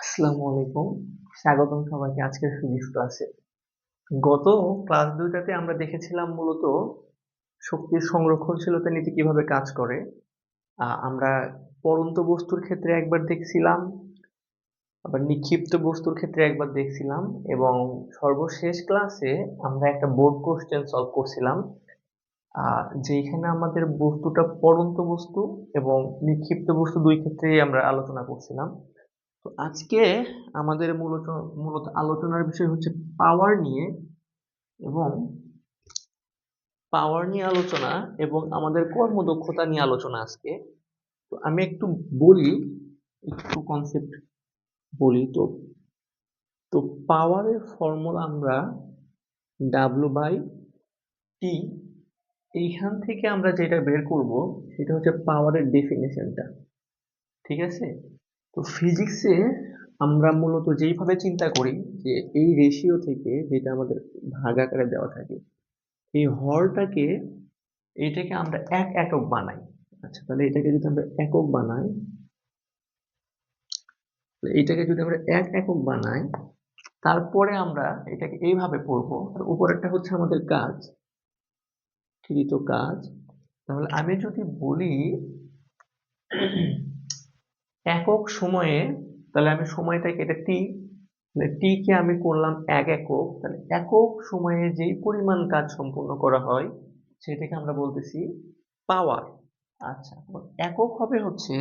আসসালামু আলাইকুম। স্বাগতম সবাইকে। আজকের ফিজিক্স ক্লাসে গত ক্লাস দুইটাতে আমরা দেখেছিলাম মূলত শক্তির সংরক্ষণশীলতা নীতি কীভাবে কাজ করে। আমরা পড়ন্ত বস্তুর ক্ষেত্রে একবার দেখছিলাম, আবার নিক্ষিপ্ত বস্তুর ক্ষেত্রে একবার দেখছিলাম এবং সর্বশেষ ক্লাসে আমরা একটা বোর্ড কোশ্চেন সলভ করছিলাম যেখানে আমাদের বস্তুটা পড়ন্ত বস্তু এবং নিক্ষিপ্ত বস্তু দুই ক্ষেত্রেই আমরা আলোচনা করছিলাম। তো আজকে আমাদের মূলত মূলত আলোচনার বিষয় হচ্ছে পাওয়ার নিয়ে এবং পাওয়ার নিয়ে আলোচনা এবং আমাদের কর্মদক্ষতা নিয়ে আলোচনা আজকে। তো আমি একটু বলি, একটু কনসেপ্ট বলি তো। তো পাওয়ারের ফর্মুলা আমরা ডাব্লু বাই টি এইখান থেকে আমরা যেটা বের করব, সেটা হচ্ছে পাওয়ারের ডেফিনেশনটা ঠিক আছে? তো ফিজিক্সে আমরা মূলত যেইভাবে চিন্তা করি যে এই রেশিও থেকে যেটা আমাদের ভাগ আকারে দেওয়া থাকে, এই হরটাকে এইটাকে আমরা এক একক বানাই। আচ্ছা তাহলে এটাকে যদি আমরা একক বানাই এইটাকে যদি আমরা এক একক বানাই, তারপরে আমরা এটাকে এইভাবে পড়ব। আর উপরেরটা হচ্ছে আমাদের কাজ, কৃত কাজ। তাহলে আমি যদি বলি একক সময়ে, তাহলে আমি সময়টাকে এটা টি তাহলে টি কে আমি করলাম এক একক, তাহলে একক সময়ে যেই পরিমাণ কাজ সম্পূর্ণ করা হয়, সেটাকে আমরা বলতেছি পাওয়ার আচ্ছা একক হবে হচ্ছে,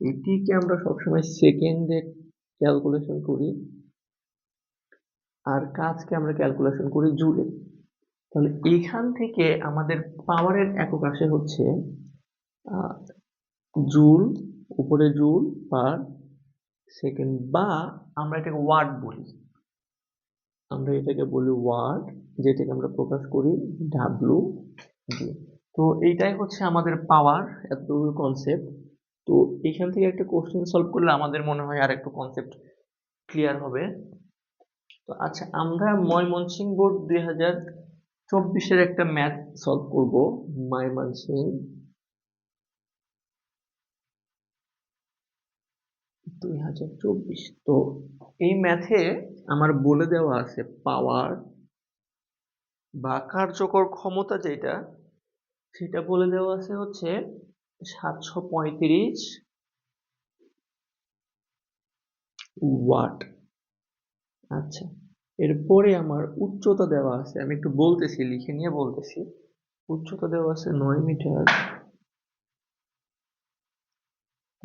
এই টি কে আমরা সবসময় সেকেন্ডে ক্যালকুলেশন করি, আর কাজকে আমরা ক্যালকুলেশন করি জুলে। তাহলে এখান থেকে আমাদের পাওয়ারের একক আসে হচ্ছে জুল উপরে জুল পার সেকেন্ড বা আমরা এটাকে ওয়াট বলি। আমরা এটাকে বলি ওয়াট যেটাকে আমরা প্রকাশ করি ডাব্লু দিয়ে তো এইটাই হচ্ছে আমাদের পাওয়ার এতটুকু কনসেপ্ট তো এখান থেকে একটা কোশ্চেন সলভ করলে আমাদের মনে হয় আর একটু কনসেপ্ট ক্লিয়ার হবে। তো আচ্ছা আমরা ময়মনসিং বোর্ড দুই হাজার চব্বিশের একটা ম্যাথ সলভ করব। ময়মনসিং দুই হাজার চব্বিশ। তো এই ম্যাথে আমার বলে দেওয়া আছে পাওয়ার বা কার্যকর ক্ষমতা যেটা, সেটা বলে দেওয়া আছে হচ্ছে সাতশো পঁয়ত্রিশ ওয়াট আচ্ছা এরপরে আমার উচ্চতা দেওয়া আছে, আমি একটু বলতেছি, লিখে নিয়ে বলতেছি। উচ্চতা দেওয়া আছে নয় মিটার।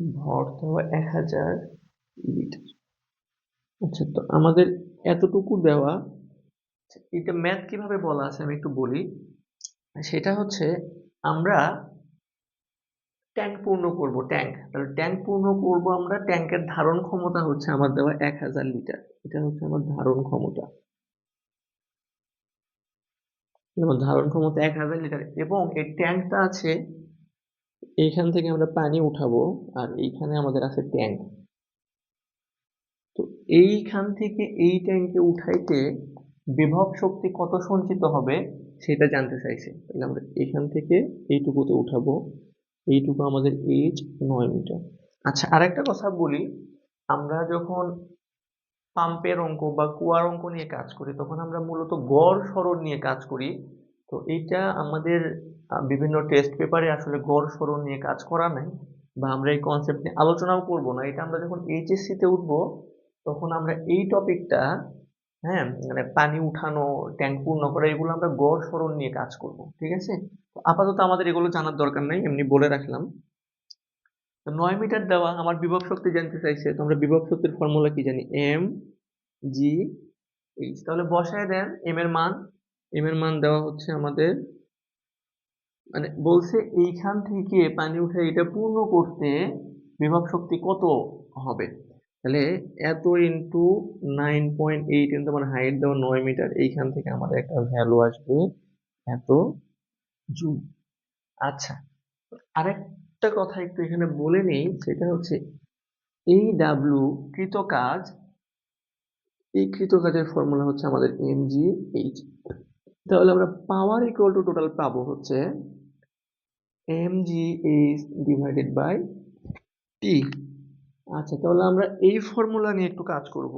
ভর দেওয়া এক হাজার লিটার। আচ্ছা তো আমাদের এতটুকু দেওয়া, এটা ম্যাথ কীভাবে বলা আছে আমি একটু বলি। সেটা হচ্ছে আমরা ট্যাঙ্ক পূর্ণ করব ট্যাঙ্ক তাহলে ট্যাঙ্ক পূর্ণ করব আমরা ট্যাঙ্কের ধারণ ক্ষমতা হচ্ছে আমার দেওয়া এক হাজার লিটার। এটা হচ্ছে আমার ধারণ ক্ষমতা। যেমন ধারণ ক্ষমতা এক হাজার লিটার এবং এই ট্যাঙ্কটা আছে এইখান থেকে আমরা পানি উঠাবো, আর এইখানে আমাদের আছে ট্যাঙ্ক তো এইখান থেকে এই ট্যাঙ্কে উঠাইতে বিভব শক্তি কত সঞ্চিত হবে সেটা জানতে চাইছে। তাহলে আমরা এখান থেকে এইটুকুতে উঠাবো। এইটুকু আমাদের এইচ নয় মিটার। আচ্ছা আরেকটা কথা বলি। আমরা যখন পাম্পের অঙ্ক বা কুয়ার অঙ্ক নিয়ে কাজ করি, তখন আমরা মূলত গড় সরণ নিয়ে কাজ করি। তো এইটা আমাদের বিভিন্ন টেস্ট পেপারে আসলে গড় সরণ নিয়ে কাজ করা নাই বা আমরা এই কনসেপ্ট নিয়ে আলোচনাও করব না। এটা আমরা যখন এইচএসসি তে উঠবো, তখন আমরা এই টপিকটা হ্যাঁ মানে পানি উঠানো ট্যাঙ্ক পূর্ণ করা, এগুলো আমরা গড় সরণ নিয়ে কাজ করব, ঠিক আছে? আপাতত আমাদের এগুলো জানার দরকার নাই, এমনি বলে রাখলাম। তো নয় মিটার দেওয়া, আমার বিভব শক্তি জানতে চাইছে, তো আমরা বিভব শক্তির ফর্মুলা কি জানি? এম জি এইচ তাহলে বসায় দেন এম এর মান এম এর মান দেওয়া হচ্ছে আমাদের মানে বলছে এইখান থেকে পানি উঠে এটা পূর্ণ করতে বিভব শক্তি কত হবে? তাহলে এত into nine point eight into আমার হাইট দেওয়া নয় মিটার এইখান থেকে আমাদের একটা ভ্যালু আসবে এত জুল। আচ্ছা আরেকটা কথা একটু এখানে বলে নেই, সেটা হচ্ছে এই ডাব্লু কৃত কাজ এই কৃত কাজের ফর্মুলা হচ্ছে আমাদের এম এইচ তাহলে আমরা পাওয়ার ইকুয়াল টু টোটাল পাবো হচ্ছে M G H divided by T আচ্ছা তাহলে আমরা এই ফর্মুলা নিয়ে একটু কাজ করব।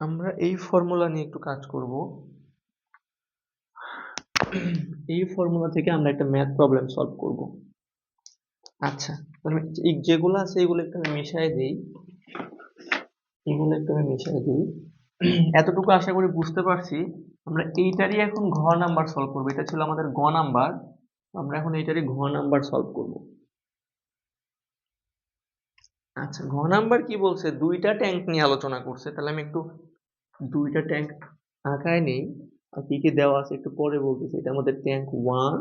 আমরা এই ফর্মুলা নিয়ে একটু কাজ করব। এই ফর্মুলা থেকে আমরা একটা ম্যাথ প্রবলেম সলভ করব। আচ্ছা তাহলে যেগুলো আছে এগুলো একটু আমি মিশাই দিই। এগুলো একটু মিশাই দিই। এতটুকু আশা করি বুঝতে পারছি। আমরা এইটারই এখন ঘ নাম্বার সলভ করব। এটা ছিল আমাদের গ নাম্বার। আমরা এখন এইটারই ঘ নাম্বার সলভ করব। আচ্ছা ঘ নাম্বার কি বলছে? দুইটা ট্যাঙ্ক নিয়ে আলোচনা করছে। তাহলে আমি একটু দুইটা ট্যাঙ্ক আঁকায় নেই। আর কি কি দেওয়া আছে একটু পরে বলতেছি। এটা আমাদের ট্যাঙ্ক ওয়ান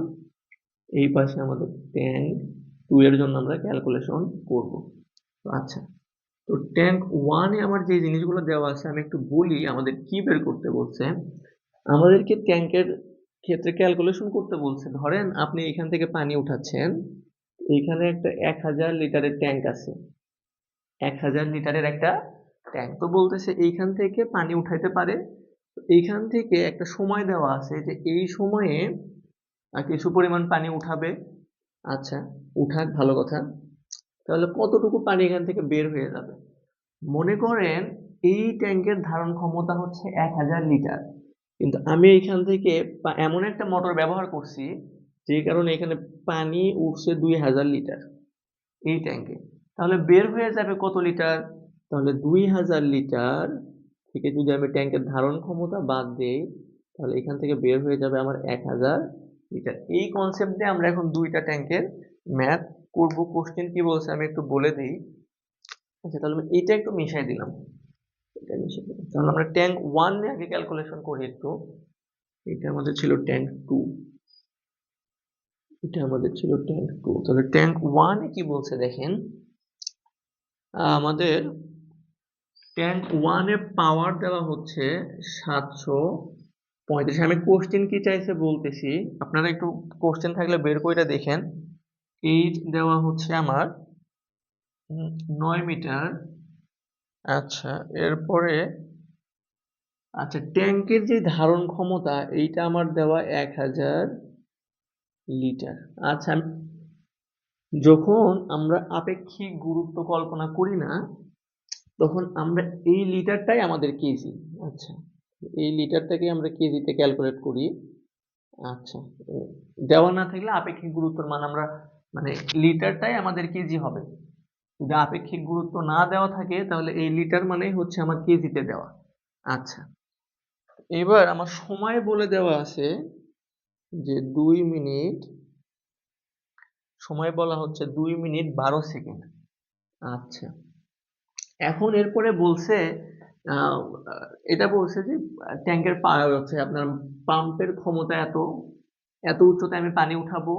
এই পাশে আমাদের ট্যাঙ্ক টু এর জন্য আমরা ক্যালকুলেশন করব। আচ্ছা। তো ট্যাঙ্ক ওয়ানে আমার যে জিনিসগুলো দেওয়া আছে, আমি একটু বলি আমাদের কি বের করতে বলছে। আমাদেরকে ট্যাঙ্কের ক্ষেত্রে ক্যালকুলেশন করতে বলছে। ধরেন আপনি এখান থেকে পানি উঠাচ্ছেন এইখানে একটা এক হাজার লিটারের ট্যাঙ্ক আছে। এক হাজার লিটারের একটা ট্যাঙ্ক তো বলতেছে এইখান থেকে পানি উঠাইতে পারে। এইখান থেকে একটা সময় দেওয়া আছে যে এই সময়ে কিছু পরিমাণ পানি উঠাবে। আচ্ছা উঠাক, ভালো কথা। তাহলে কতটুকু পানি এখান থেকে বের হয়ে যাবে? মনে করেন এই ট্যাঙ্কের ধারণ ক্ষমতা হচ্ছে এক হাজার লিটার। কিন্তু আমি এখান থেকে এমন একটা মোটর ব্যবহার করছি, যে কারণে এখানে পানি উঠছে দুই হাজার লিটার এই ট্যাঙ্কে। তাহলে বের হয়ে যাবে কত লিটার? তাহলে দুই হাজার লিটার থেকে যদি আমি ট্যাঙ্কের ধারণ ক্ষমতা বাদ দিই, তাহলে এখান থেকে বের হয়ে যাবে আমার এক হাজার লিটার। এই কনসেপ্টে আমরা এখন দুইটা ট্যাঙ্কের ম্যাথ করব কোশ্চেন কি বলছে আমি একটু বলে দিই। আচ্ছা তাহলে আমি এটা একটু মিশাই দিলাম। এটা মিশিয়ে দিলাম। তাহলে আমরা ট্যাঙ্ক ওয়ান আগে ক্যালকুলেশন করি একটু। এটা আমাদের ছিল ট্যাঙ্ক টু এটা আমাদের ছিল ট্যাঙ্ক টু তাহলে ট্যাঙ্ক ওয়ানে কি বলছে দেখেন? আমাদের ট্যাঙ্ক ওয়ানে পাওয়ার দেওয়া হচ্ছে সাতশো পঁয়ত্রিশ। আমি কোশ্চেন কি চাইছে বলতেছি। আপনারা একটু কোশ্চেন থাকলে বের করে দেখেন। এইট দেওয়া হচ্ছে আমার নয় মিটার। আচ্ছা এরপরে আচ্ছা ট্যাঙ্কের যে ধারণ ক্ষমতা, এইটা আমার দেওয়া এক হাজার লিটার। আচ্ছা যখন আমরা আপেক্ষিক গুরুত্ব কল্পনা করি না, তখন আমরা এই লিটারটাই আমাদের কেজি। আচ্ছা এই লিটারটাকে আমরা কেজিতে ক্যালকুলেট করি। আচ্ছা দেওয়া না থাকলে আপেক্ষিক গুরুত্বর মান আমরা মানে লিটারটাই আমাদের কেজি হবে। যদি আপেক্ষিক গুরুত্ব না দেওয়া থাকে, তাহলে এই লিটার মানেই হচ্ছে আমার কেজিতে দেওয়া। আচ্ছা। এবার আমার সময় বলে দেওয়া আছে যে দুই মিনিট, সময় বলা হচ্ছে দুই মিনিট বারো সেকেন্ড। আচ্ছা। এখন এরপরে বলছে এটা বলছে যে ট্যাঙ্কের হচ্ছে, আপনার পাম্পের ক্ষমতা এত এত উচ্চতায় আমি পানি উঠাবো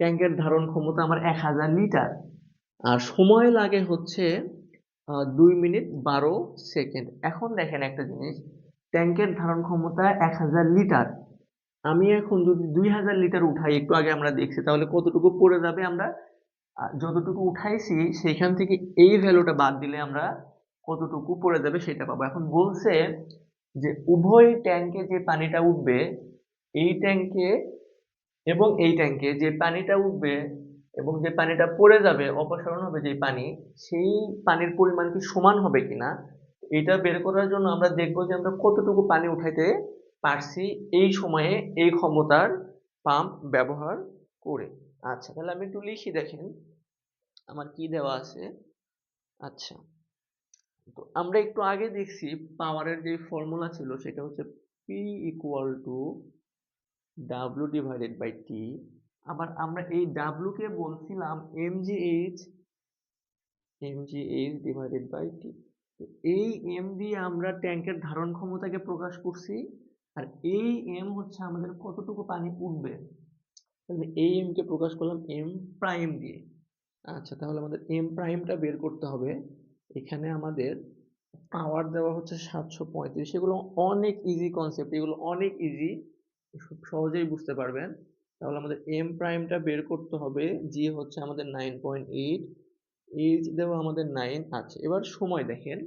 ট্যাঙ্কের ধারণ ক্ষমতা আমার এক হাজার লিটার। আর সময় লাগে হচ্ছে দুই মিনিট বারো সেকেন্ড। এখন দেখেন একটা জিনিস, ট্যাঙ্কের ধারণ ক্ষমতা এক হাজার লিটার। আমি এখন যদি দুই হাজার লিটার উঠাই, একটু আগে আমরা দেখছি, তাহলে কতটুকু পড়ে যাবে আমরা? যতটুকু উঠাইছি সেখান থেকে এই ভ্যালুটা বাদ দিলে আমরা কতটুকু পড়ে যাবে সেটা পাবো। এখন বলছে যে, উভয় ট্যাঙ্কে যে পানিটা উঠবে, এই ট্যাঙ্কে এবং এই ট্যাঙ্কে যে পানিটা উঠবে এবং যে পানিটা পড়ে যাবে, অপসারণ হবে যে পানি, সেই পানির পরিমাণ কি সমান হবে কিনা, এটা বের করার জন্য আমরা দেখব যে আমরা কতটুকু পানি উঠাইতে পারছি এই সময়ে এই ক্ষমতার পাম্প ব্যবহার করে। আচ্ছা তাহলে আমি একটু লিখি দেখেন, আমার কি দেওয়া আছে? আচ্ছা তো আমরা একটু আগে দেখছি পাওয়ারের যে ফর্মুলা ছিল, সেটা হচ্ছে P equal to W divided by T আবার আমরা এই ডাব্লিউ কে বলছিলাম MGH MGH divided by T এই এম দিয়ে আমরা ট্যাঙ্কের ধারণ ক্ষমতাকে প্রকাশ করছি, আর এই এম হচ্ছে আমাদের কতটুকু পানি উঠবে? তাহলে এই এম কে প্রকাশ করলাম এম প্রাইম দিয়ে। আচ্ছা তাহলে আমাদের এম প্রাইমটা বের করতে হবে। এখানে আমাদের পাওয়ার দেওয়া হচ্ছে সাতশো পঁয়ত্রিশ। এগুলো অনেক ইজি কনসেপ্ট এগুলো অনেক ইজি সহজেই বুঝতে পারবেন। তাহলে আমাদের এম প্রাইমটা বের করতে হবে। জি হচ্ছে আমাদের নাইন পয়েন্ট এইট এইচ দেওয়া আমাদের নাইন আছে। এবার সময় দেখেন।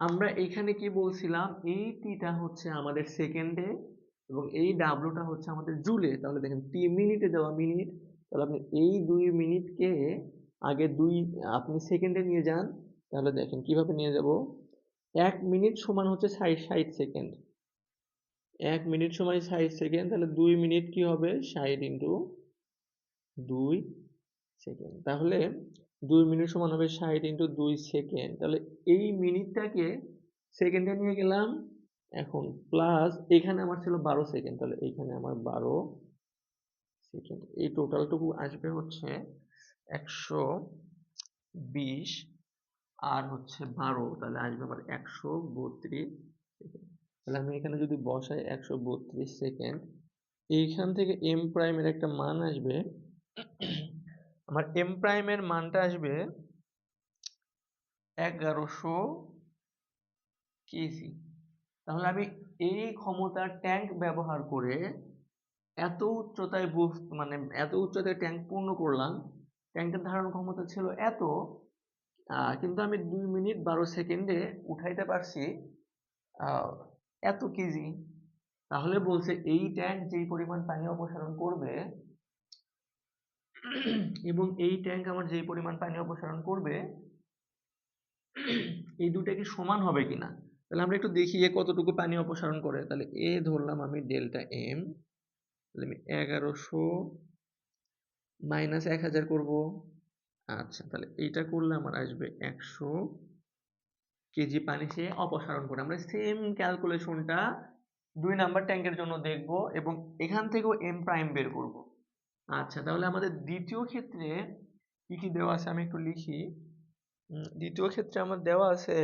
আমরা এখানে কি বলছিলাম? এই টিটা হচ্ছে আমাদের সেকেন্ডে এবং এই ডাব্লুটা হচ্ছে আমাদের জুলে তাহলে দেখেন টি মিনিটে দেওয়া মিনিট তাহলে আপনি এই দুই মিনিটকে আগে দুই, আপনি সেকেন্ডে নিয়ে যান। তাহলে দেখেন, কীভাবে নিয়ে যাব? এক মিনিট সমান হচ্ছে ষাট ষাট সেকেন্ড এক মিনিট সময় ষাট সেকেন্ড, তাহলে দুই মিনিট কি হবে? ষাট ইন্টু দুই সেকেন্ড। তাহলে দুই মিনিট সমান হবে ষাট ইন্টু দুই সেকেন্ড। তাহলে এই মিনিটটাকে সেকেন্ডে নিয়ে গেলাম এখন প্লাস এখানে আমার ছিল বারো সেকেন্ড, তাহলে এখানে আমার বারো সেকেন্ড। এই টোটালটুকু আসবে হচ্ছে একশো বিশ আর হচ্ছে বারো, তাহলে আসবে আমার একশো বত্রিশ। তাহলে আমি এখানে যদি বসাই একশো বত্রিশ সেকেন্ড এইখান থেকে এম প্রাইমের একটা মান আসবে, আমার এম প্রাইমের মানটা আসবে এগারোশো কেজি। তাহলে আমি এই ক্ষমতার ট্যাঙ্ক ব্যবহার করে এত উচ্চতায় বুফ- মানে এত উচ্চতায় ট্যাঙ্ক পূর্ণ করলাম ট্যাঙ্কের ধারণ ক্ষমতা ছিল এত কিন্তু আমি দুই মিনিট বারো সেকেন্ডে উঠাইতে পারছি এত কেজি তাহলে বলছে এই ট্যাঙ্ক যেই পরিমাণ পানি অপসারণ করবে, এবং এই ট্যাঙ্ক আমার যেই পরিমাণ পানি অপসারণ করবে, এই দুটা কি সমান হবে কিনা? তাহলে আমরা একটু দেখি এ কতটুকু পানি অপসারণ করে। তাহলে এ ধরলাম আমি ডেল্টা এম তাহলে আমি এগারোশো মাইনাস এক হাজার করব। আচ্ছা তাহলে এইটা করলে আমার আসবে একশো কেজি পানি সে অপসারণ করে। আমরা সেম ক্যালকুলেশনটা দুই নাম্বার ট্যাঙ্কের জন্য দেখব এবং এখান থেকেও এম প্রাইম বের করব। আচ্ছা তাহলে আমাদের দ্বিতীয় ক্ষেত্রে কি কি দেওয়া আছে আমি একটু লিখি। দ্বিতীয় ক্ষেত্রে আমার দেওয়া আছে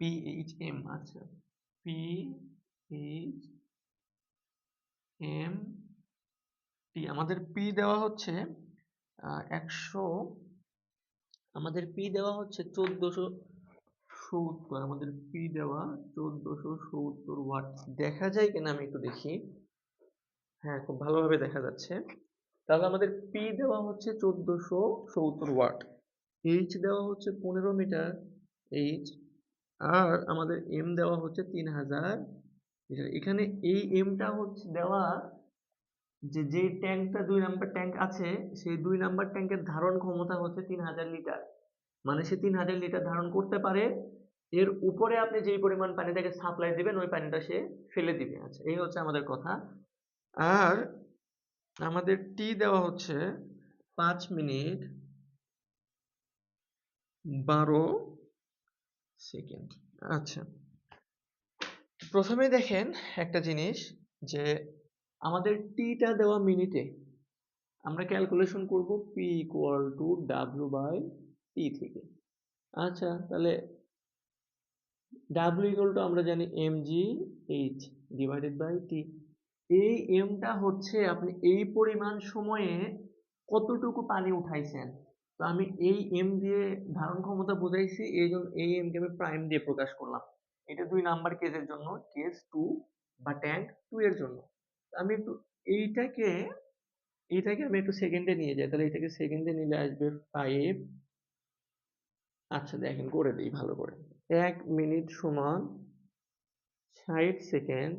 পি এইচ এম আচ্ছা। পি এইচ এম টি আমাদের পি দেওয়া হচ্ছে একশো, আমাদের পি দেওয়া হচ্ছে চোদ্দশো সত্তর, আমাদের পি দেওয়া চোদ্দশো সত্তর ওয়াট। দেখা যায় কিনা আমি একটু দেখি। হ্যাঁ খুব ভালোভাবে দেখা যাচ্ছে। তাহলে আমাদের পি দেওয়া হচ্ছে চোদ্দশো সত্তর ওয়াট। এইচ দেওয়া হচ্ছে পনেরো মিটার এইচ আর আমাদের এম দেওয়া হচ্ছে তিন হাজার এখানে এই এমটা হচ্ছে দেওয়া যে যে ট্যাঙ্কটা, দুই নাম্বার ট্যাঙ্ক আছে, সেই দুই নাম্বার ট্যাঙ্কের ধারণ ক্ষমতা হচ্ছে তিন হাজার লিটার। মানে সে তিন হাজার লিটার ধারণ করতে পারে এর উপরে আপনি যেই পরিমাণ পানিটাকে সাপ্লাই দিবেন, ওই পানিটা সে ফেলে দিবে। আচ্ছা এই হচ্ছে আমাদের কথা। আর আমাদের টি দেওয়া হচ্ছে পাঁচ মিনিট বারো সেকেন্ড। আচ্ছা প্রথমে দেখেন একটা জিনিস যে আমাদের টিটা দেওয়া মিনিটে আমরা ক্যালকুলেশন করব P equal to W by T থেকে। আচ্ছা তাহলে ডাব্লিউ ইকুয়াল টু আমরা জানি M G H divided by T এই এমটা হচ্ছে আপনি এই পরিমাণ সময়ে কতটুকু পানি উঠাইছেন? তো আমি এই এম দিয়ে ধারণ ক্ষমতা বোঝাইছি, এই জন্য এই এমকে আমি প্রাইম দিয়ে প্রকাশ করলাম। এটা দুই নাম্বার কেসের জন্য কেস টু বা ট্যাঙ্ক টু এর জন্য। আমি একটু এইটাকে এইটাকে আমি একটু সেকেন্ডে নিয়ে যাই, তাহলে এটাকে সেকেন্ডে নিলে আসবে ফাইভ আচ্ছা দেখেন, করে দিই ভালো করে। এক মিনিট সমান ষাট সেকেন্ড,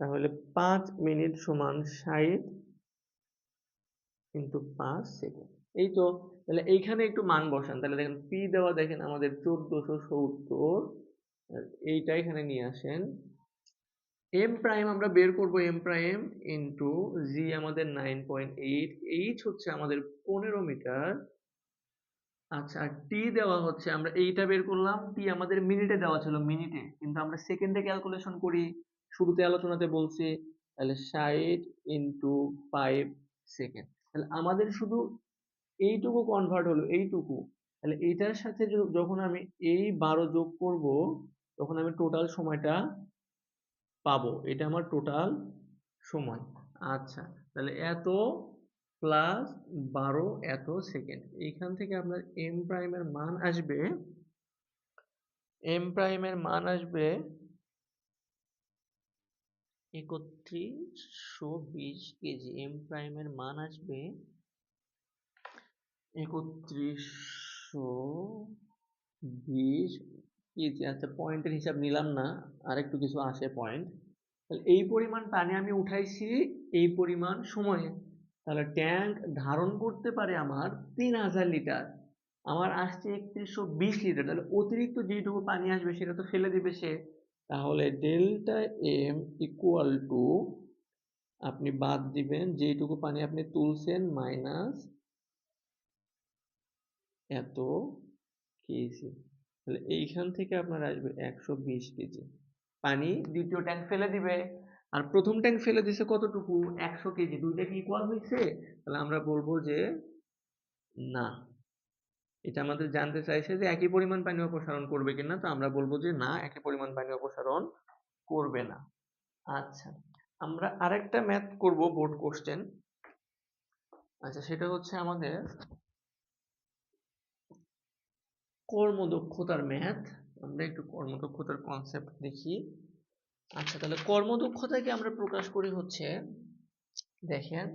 তাহলে পাঁচ মিনিট সমান ষাট কিন্তু পাঁচ সেকেন্ড। এই তো, তাহলে এইখানে একটু মান বসান। তাহলে দেখেন পি দেওয়া দেখেন আমাদের চোদ্দশো সত্তর এইটা এখানে নিয়ে আসেন। এম প্রাইম আমরা বের করব এম প্রাইম ইন্টু জি আমাদের নাইন পয়েন্ট এইট এইচ হচ্ছে আমাদের পনেরো মিটার। আচ্ছা টি দেওয়া হচ্ছে, আমরা এইটা বের করলাম টি আমাদের মিনিটে দেওয়া ছিল মিনিটে কিন্তু আমরা সেকেন্ডে ক্যালকুলেশন করি, শুরুতে আলোচনাতে বলছি, তাহলে ষাট ইন্টু ফাইভ সেকেন্ড তাহলে আমাদের শুধু এইটুকু কনভার্ট হলো, এইটুকু। তাহলে এইটার সাথে যখন আমি এই বারো যোগ করব, তখন আমি টোটাল সময়টা পাবো। এটা আমার টোটাল সময়। আচ্ছা তাহলে এত প্লাস বারো এত সেকেন্ড এইখান থেকে আপনার এম প্রাইমের মান আসবে এম প্রাইমের মান আসবে একত্রিশশো বিশ কেজি। এম প্রাইমের মান আসবে একত্রিশশো বিশ কেজি। আচ্ছা পয়েন্টের হিসাব নিলাম না, আরেকটু কিছু আসে পয়েন্ট তাহলে এই পরিমাণ পানি আমি উঠাইছি, এই পরিমাণ সময়ে। তাহলে ট্যাঙ্ক ধারণ করতে পারে আমার তিন হাজার লিটার। আমার আসছে একত্রিশশো বিশ লিটার। তাহলে অতিরিক্ত যেটুকু পানি আসবে সেটা তো ফেলে দিবে সে। তাহলে ডেল্টা এম ইকুয়াল টু আপনি বাদ দিবেন যেটুকু পানি আপনি তুলছেন মাইনাস এত কেজি। তাহলে এইখান থেকে আপনার আসবে একশো বিশ কেজি। পানি দ্বিতীয় ট্যাঙ্ক ফেলে দিবে। আর প্রথম ট্যাঙ্ক ফেলে দিছে কতটুকু? একশো কেজি। দুইটা কি ইকুয়াল হয়েছে? তাহলে আমরা বলব যে, না। এটা আমাদের জানতে চাইছে যে একই পরিমাণ পানি অপসারণ করবে কিনা, তো আমরা বলব যে না, একই পরিমাণ পানি অপসারণ করবে না। আচ্ছা আমরা আরেকটা ম্যাথ করব বোর্ড কোশ্চেন আচ্ছা সেটা হচ্ছে আমাদের কর্মদক্ষতার ম্যাথ আমরা একটু কর্মদক্ষতার কনসেপ্ট দেখি। আচ্ছা তাহলে কর্মদক্ষতাকে আমরা প্রকাশ করি হচ্ছে, দেখেন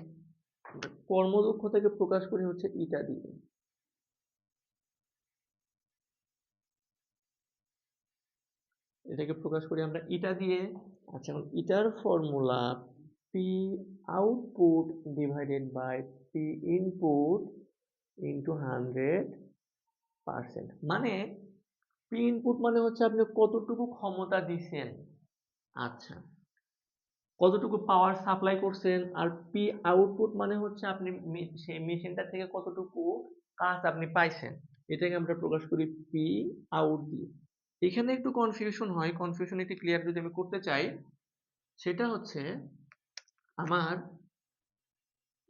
কর্মদক্ষতাকে প্রকাশ করি হচ্ছে ইটা দিয়ে। এটাকে প্রকাশ করি আমরা ইটা দিয়ে। আচ্ছা এখন ইটার formula P output divided by P input into hundred percent মানে পি ইনপুট মানে হচ্ছে আপনি কতটুকু ক্ষমতা দিছেন? আচ্ছা। কতটুকু পাওয়ার সাপ্লাই করছেন? আর পি আউটপুট মানে হচ্ছে আপনি সেই মেশিনটা থেকে কতটুকু কাজ আপনি পাইছেন? এটাকে আমরা প্রকাশ করি পি আউট দিয়ে। এখানে একটু কনফিউশন হয়। কনফিউশন একটু ক্লিয়ার যদি আমি করতে চাই, সেটা হচ্ছে আমার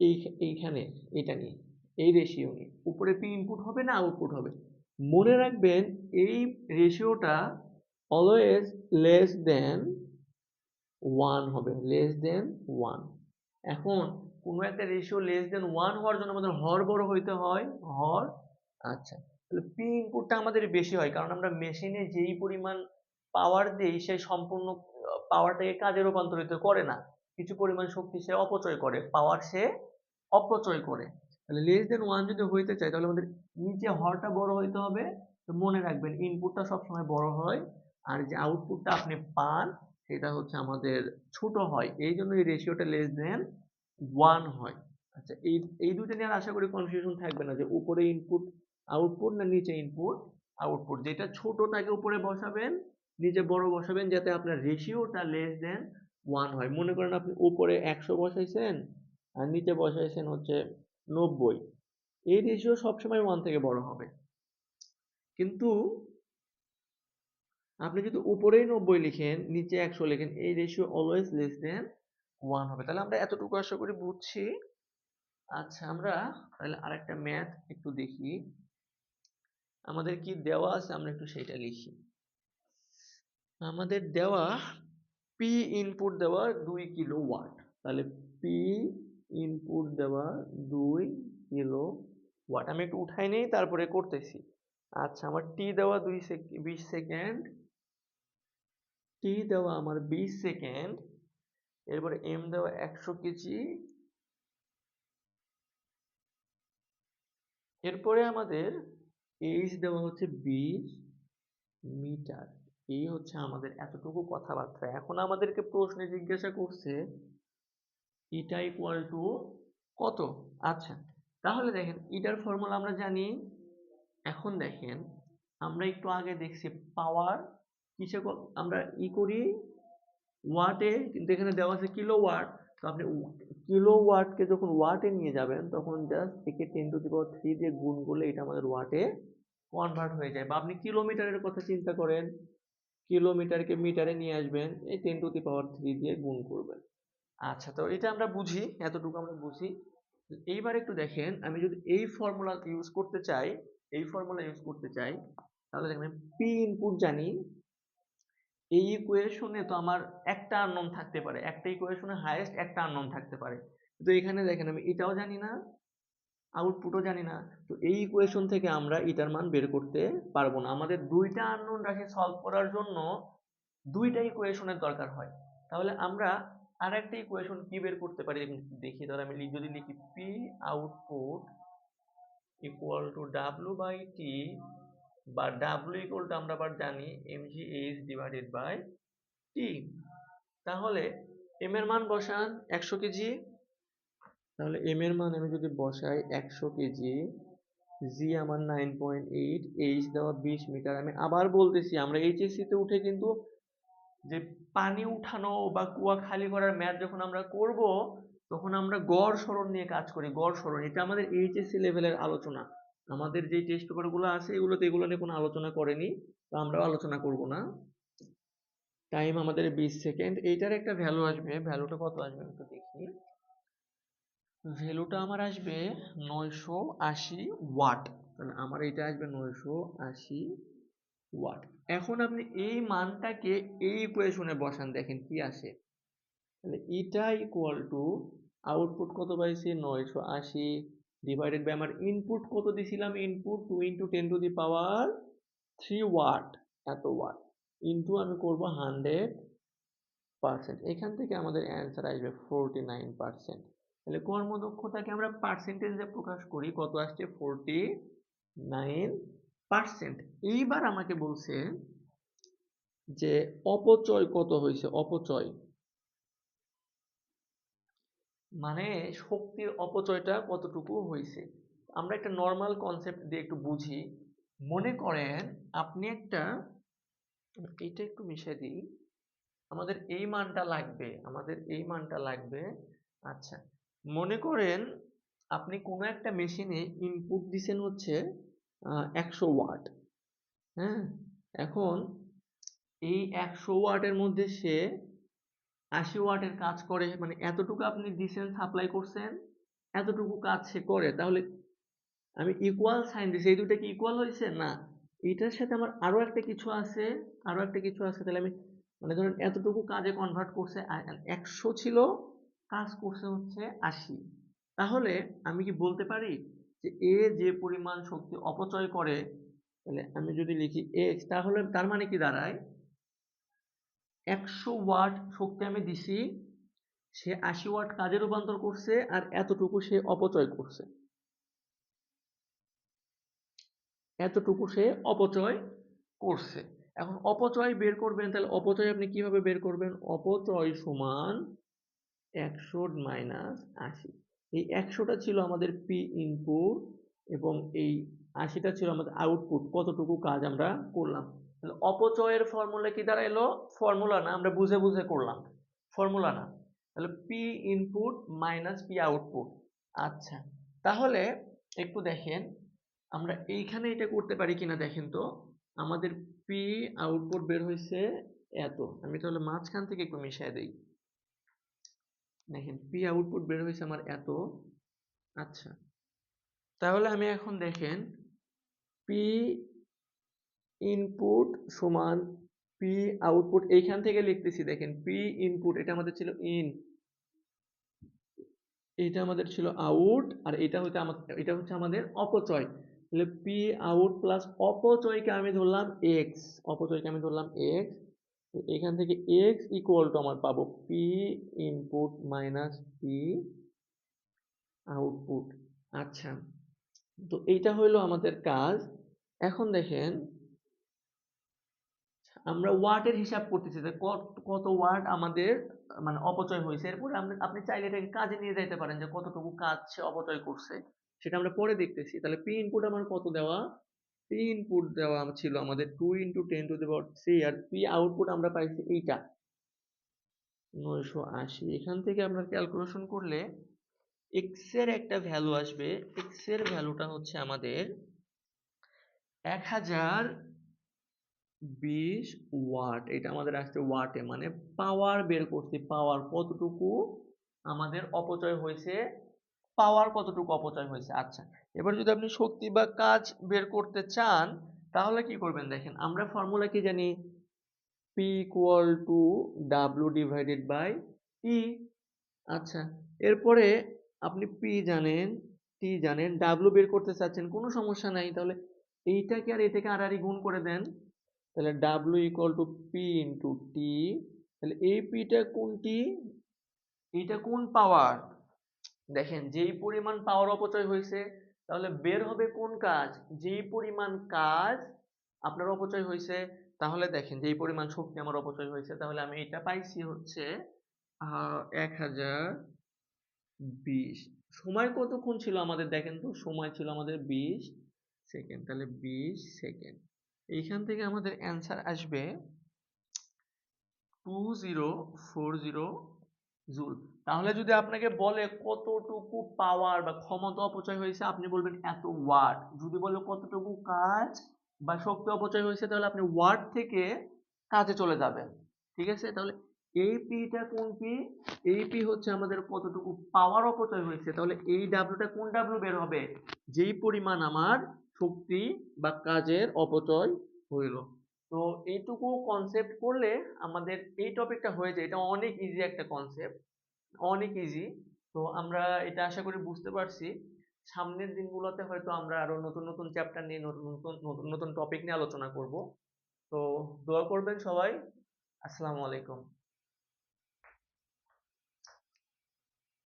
এই, এইখানে, এটা নিয়ে, এই রেশিও নিয়ে। উপরে পি ইনপুট হবে না আউটপুট হবে? মনে রাখবেন, এই রেশিওটা অলওয়েজ লেস দেন ওয়ান হবে লেস দেন ওয়ান এখন কোনো একটা রেশিও লেস দেন ওয়ান হওয়ার জন্য আমাদের হর বড় হইতে হয়, হর আচ্ছা। তাহলে পি ইনপুটটা আমাদের বেশি হয়, কারণ আমরা মেশিনে যেই পরিমাণ পাওয়ার দিই সেই সম্পূর্ণ পাওয়ারটাকে কাজে রূপান্তরিত করে না। কিছু পরিমাণ শক্তি সে অপচয় করে পাওয়ার সে অপচয় করে। তাহলে লেস দেন ওয়ান যদি হইতে চায় তাহলে আমাদের নিচে হরটা বড় হইতে হবে। তো মনে রাখবেন ইনপুটটা সবসময় বড় হয়, আর যে আউটপুটটা আপনি পান সেটা হচ্ছে আমাদের ছোট হয়। এই জন্য এই রেশিওটা লেস দেন ওয়ান হয়। আচ্ছা এই এই দুটো নিয়ে আশা করি কনফিউশন থাকবে না যে উপরে ইনপুট আউটপুট না নিচে ইনপুট আউটপুট যেটা ছোটটাকে উপরে বসাবেন, নিচে বড় বসাবেন যাতে আপনার রেশিওটা লেস দেন ওয়ান হয়। মনে করেন আপনি উপরে একশো বসাইছেন আর নিচে বসাইছেন হচ্ছে নব্বই। এই রেশিও সবসময় ওয়ান থেকে বড় হবে। কিন্তু আপনি যদি উপরেই নব্বই লিখেন, নিচে একশো লিখেন, এই ratio always less than one হবে। তাহলে আমরা এতটুকু আশা করি বুঝছি। আচ্ছা আমরা তাহলে আরেকটা ম্যাথ একটু দেখি। আমাদের কি দেওয়া আছে? আমরা একটু সেটা লিখি। আমাদের দেওয়া পি ইনপুট দেওয়া দুই কিলো ওয়াট তাহলে পি ইনপুট দেওয়া দুই কিলো ওয়াট আমি একটু উঠাই নেই, তারপরে করতেছি। আচ্ছা আমার টি দেওয়া দুই বিশ সেকেন্ড টি দেওয়া আমার বিশ সেকেন্ড এরপরে এম দেওয়া একশো কেজি। এরপরে আমাদের এইচ দেওয়া হচ্ছে বিশ মিটার। এই হচ্ছে আমাদের এতটুকু কথাবার্তা। এখন আমাদেরকে প্রশ্নে জিজ্ঞাসা করছে ইটা ইকুয়াল টু কত? আচ্ছা তাহলে দেখেন ইটার ফর্মুলা আমরা জানি। এখন দেখেন, আমরা একটু আগে দেখছি পাওয়ার কিসে আমরা ই করি ওয়াটে কিন্তু এখানে দেওয়া আছে কিলো ওয়াট তো আপনি কিলো ওয়াটকে যখন ওয়াটে নিয়ে যাবেন, তখন জাস্ট একে ten to the power three দিয়ে গুণ করলে এটা আমাদের ওয়াটে কনভার্ট হয়ে যায়। বা আপনি কিলোমিটারের কথা চিন্তা করেন কিলোমিটারকে মিটারে নিয়ে আসবেন, এই ten to the power three দিয়ে গুণ করবেন। আচ্ছা তো এটা আমরা বুঝি, এতটুকু আমরা বুঝি। এইবার একটু দেখেন, আমি যদি এই ফর্মুলা ইউজ করতে চাই, এই ফর্মুলা ইউজ করতে চাই, তাহলে দেখেন পি ইনপুট জানি এই ইকুয়েশনে তো আমার একটা আননোন থাকতে পারে, একটা ইকুয়েশনে হাইয়েস্ট একটা আননোন থাকতে পারে। তো এখানে দেখেন আমি এটাও জানি না আউটপুটও জানি না, তো এই ইকুয়েশন থেকে আমরা এটার মান বের করতে পারব না। আমাদের দুইটা আননোন রাশি সলভ করার জন্য দুইটা ইকুয়েশনের দরকার হয়। তাহলে আমরা আর একটা ইকুয়েশন কি বের করতে পারি? দেখি, ধর আমি যদি লিখি P output equal to W by T বা ডাব্লিউ ইকুয়াল টু আমরা আবার জানি MG H divided by T তাহলে এম এর মান বসান একশো কেজি। তাহলে এম এর মান আমি যদি বসাই একশো কেজি জি আমার নাইন পয়েন্ট এইট এইচ দেওয়া বিশ মিটার। আমি আবার বলতেছি, আমরা এইচএসসি তে উঠে কিন্তু যে পানি উঠানো বা কুয়া খালি করার ম্যাথ যখন আমরা করব, তখন আমরা গড় সরণ নিয়ে কাজ করি। গড় সরণ, এটা আমাদের এইচএসসি লেভেলের আলোচনা। আমাদের যে টেস্ট পেপারগুলো আছে, এগুলোতে এগুলো নিয়ে কোনো আলোচনা করেনি, তো আমরাও আলোচনা করব না। টাইম আমাদের বিশ সেকেন্ড এইটার একটা ভ্যালু আসবে। ভ্যালুটা কত আসবে একটু দেখি। ভ্যালুটা আমার আসবে নয়শো আশি ওয়াট তাহলে আমার এটা আসবে নয়শো আশি ওয়াট এখন আপনি এই মানটাকে এই ইকুয়েশনে বসান, দেখেন কি আসে। তাহলে এটা ইকুয়াল টু আউটপুট কত পাইছি? নয়শো আশি ডিভাইডেড বাই আমার ইনপুট কত দিছিলাম? Input two into ten to the power three watt এত ওয়াট ইন্টু আমি করব হান্ড্রেড পার্সেন্ট এখান থেকে আমাদের অ্যান্সার আসবে ফোরটি নাইন পার্সেন্ট তাহলে কর্মদক্ষতাকে আমরা পার্সেন্টেজে প্রকাশ করি। কত আসছে? ফোরটি নাইন পার্সেন্ট এইবার আমাকে বলছে যে অপচয় কত হয়েছে? অপচয়। মানে শক্তির অপচয়টা কতটুকু হয়েছে? আমরা একটা নর্মাল কনসেপ্ট দিয়ে একটু বুঝি। মনে করেন আপনি একটা এটা একটু মিশিয়ে দিই। আমাদের এই মানটা লাগবে, আমাদের এই মানটা লাগবে। আচ্ছা মনে করেন আপনি কোনো একটা মেশিনে ইনপুট দিছেন হচ্ছে একশো ওয়াট হ্যাঁ? এখন এই একশো ওয়াটের মধ্যে সে আশি ওয়াটের কাজ করে মানে এতটুকু আপনি দিছেন সাপ্লাই করছেন, এতটুকু কাজ সে করে, তাহলে আমি ইকুয়াল সাইন দিছি। এই দুটো কি ইকুয়াল হয়েছে? না। এটার সাথে আমার আরও একটা কিছু আছে, আরও একটা কিছু আছে, তাহলে আমি মানে ধরেন এতটুকু কাজে কনভার্ট করছে একশো ছিল, কাজ করছে হচ্ছে আশি। তাহলে আমি কি বলতে পারি যে এ যে পরিমাণ শক্তি অপচয় করে, তাহলে আমি যদি লিখি এক্স তাহলে তার মানে কি দাঁড়ায়? একশো ওয়াট শক্তি আমি দিছি, সে আশি ওয়াট কাজে রূপান্তর করছে আর এতটুকু সে অপচয় করছে। এতটুকু সে অপচয় করছে। এখন অপচয় বের করবেন, তাহলে অপচয় আপনি কীভাবে বের করবেন? অপচয় সমান একশো মাইনাস আশি। এই একশোটা ছিল আমাদের পি ইনপুট এবং এই আশিটা ছিল আমাদের আউটপুট কতটুকু কাজ আমরা করলাম? অপচয়ের ফর্মুলা কি দাঁড়াইলো? ফর্মুলা না, আমরা বুঝে বুঝে করলাম। ফর্মুলা না। তাহলে P input minus P output আচ্ছা তাহলে একটু দেখেন, আমরা এইখানে এটা করতে পারি কিনা দেখেন তো। আমাদের পি আউটপুট বের হয়েছে এত। আমি তাহলে মাঝখান থেকে একটু মিশিয়ে দিই। দেখেন পি আউটপুট বের হয়েছে আমার এত। আচ্ছা তাহলে আমি এখন দেখেন পি ইনপুট সমান পি আউটপুট এইখান থেকে লিখতেছি, দেখেন পি ইনপুট এটা আমাদের ছিল ইন এটা আমাদের ছিল আউট আর এটা হচ্ছে আমাদের এটা হচ্ছে আমাদের অপচয়, তাহলে পি আউট প্লাস অপচয়কে আমি ধরলাম এক্স অপচয়কে আমি ধরলাম এক্স এখান থেকে এক্স ইকুয়াল টু আমার পাবো P input minus P output আচ্ছা তো এইটা হইল আমাদের কাজ, এখন দেখেন আমরা ওয়াটের হিসাব করতেছি কত ওয়াট আমাদের মানে অপচয় হয়েছে। এরপরে আপনি চাইলে এটাকে কাজে নিয়ে যাইতে পারেন যে কতটুকু কাজ সে অপচয় করছে। সেটা আমরা পরে দেখতেছি। তাহলে পি ইনপুট আমার কত দেওয়া? পি ইনপুট দেওয়া ছিল আমাদের two into ten to the power three R P output আমরা পাইছি এইটা। নয়শো আশি। এখান থেকে আমরা ক্যালকুলেশন করলে এক্সের একটা ভ্যালু আসবে। এক্সের ভ্যালুটা হচ্ছে আমাদের এক হাজার বিশ ওয়াট, এটা আমাদের আসছে ওয়াটে মানে পাওয়ার বের করছি পাওয়ার কতটুকু? আমাদের অপচয় হয়েছে পাওয়ার কতটুকু অপচয় হয়েছে? আচ্ছা এবার যদি আপনি শক্তি বা কাজ বের করতে চান, তাহলে কি করবেন দেখেন, আমরা ফর্মুলা কি জানি? P equal to W divided by E আচ্ছা এরপরে আপনি পি জানেন টি জানেন ডাব্লিউ বের করতে চাচ্ছেন, কোনো সমস্যা নাই, তাহলে এইটাকে আর এটাকে আড়াআড়ি গুণ করে দেন। তাহলে W equal to P into T তাহলে এই পিটা কোনটি এটা কোন পাওয়ার দেখেন, যেই পরিমাণ পাওয়ার অপচয় হয়েছে, তাহলে বের হবে কোন কাজ? যেই পরিমাণ কাজ আপনার অপচয় হয়েছে, তাহলে দেখেন, যেই পরিমাণ শক্তি আমার অপচয় হয়েছে, তাহলে আমি এটা পাইছি হচ্ছে এক হাজার বিশ। সময় কতক্ষণ ছিল আমাদের? দেখেন তো, সময় ছিল আমাদের বিশ সেকেন্ড, তাহলে বিশ সেকেন্ড। এইখান থেকে আমাদের অ্যান্সার আসবে two zero four zero joule তাহলে যদি আপনাকে বলে কতটুকু পাওয়ার বা ক্ষমতা অপচয় হয়েছে, আপনি বলবেন এত ওয়াট যদি বলে কতটুকু কাজ বা শক্তি অপচয় হয়েছে, তাহলে আপনি ওয়াট থেকে কাজে চলে যাবেন। ঠিক আছে? তাহলে এই পিটা কোন পি এই পি হচ্ছে আমাদের কতটুকু পাওয়ার অপচয় হয়েছে। তাহলে এই ডাব্লুটা কোন ডাব্লু বের হবে? যেই পরিমাণ আমার শক্তি বা কাজের অপচয় হইল। তো এইটুকু কনসেপ্ট করলে আমাদের এই টপিকটা হয়ে যায়। এটা অনেক ইজি একটা কনসেপ্ট অনেক ইজি তো আমরা এটা আশা করি বুঝতে পারছি। সামনের দিনগুলোতে হয়তো আমরা আরও নতুন নতুন চ্যাপ্টার নিয়ে, নতুন নতুন নতুন নতুন টপিক নিয়ে আলোচনা করব। তো দোয়া করবেন সবাই। আসসালামু আলাইকুম।